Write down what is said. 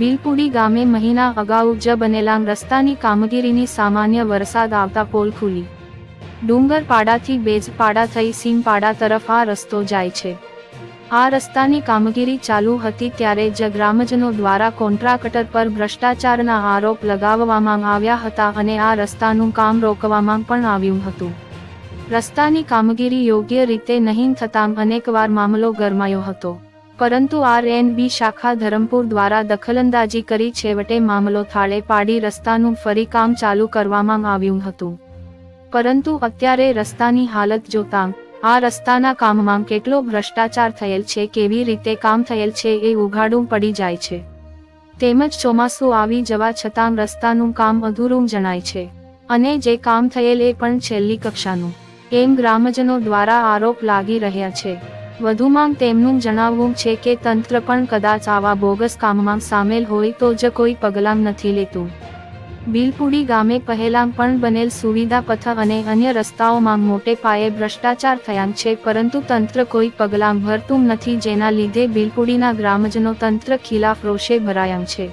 બિલપુડી ગામે મહિના અગાઉ જ બનેલા રસ્તાની કામગીરીની સામાન્ય વરસાદ આવતા પોલ ખુલી. ડુંગરપાડાથી બેજપાડા થઈ સીમપાડા તરફ આ રસ્તો જાય છે. આ રસ્તાની કામગીરી ચાલુ હતી ત્યારે જ ગ્રામજનો દ્વારા કોન્ટ્રાક્ટર પર ભ્રષ્ટાચારના આરોપ લગાવવામાં આવ્યા હતા અને આ રસ્તાનું કામ રોકવામાં પણ આવ્યું હતું. રસ્તાની કામગીરી યોગ્ય રીતે નહીં થતાં અનેકવાર મામલો ગરમાયો હતો. પરંતુ આર એન બી શાખા ધરમપુર દ્વારા દખલંદાજી કરી છેવટે મામલો થાળે પાડી રસ્તાનું ફરી કામ ચાલુ કરવામાં આવ્યું હતું. પરંતુ અત્યારે રસ્તાની હાલત જોતાં આ રસ્તાના કામમાં કેટલો ભ્રષ્ટાચાર થયેલ છે, કેવી રીતે કામ થયેલ છે એ ઉઘાડું પડી જાય છે. તેમજ ચોમાસું આવી જવા છતાં રસ્તાનું કામ અધૂરું જણાય છે. અને જે કામ થયેલ એ પણ છેલ્લી કક્ષાનું. એમ ગ્રામજનો દ્વારા આરોપ લાગી રહ્યા છે. વધુમાં તેમનું જણાવવું છે કે તંત્ર પણ કદાચ આવા બોગસ કામમાં સામેલ હોય તો જ કોઈ પગલાં નથી લેતું. બિલપુડી ગામે પહેલાં પણ બનેલ સુવિધા પથ અને અન્ય રસ્તાઓમાં મોટે પાયે ભ્રષ્ટાચાર થયા છે, પરંતુ તંત્ર કોઈ પગલાં ભરતું નથી, જેના લીધે બિલપુડીના ગ્રામજનો તંત્ર ખિલાફ રોષે ભરાયા છે.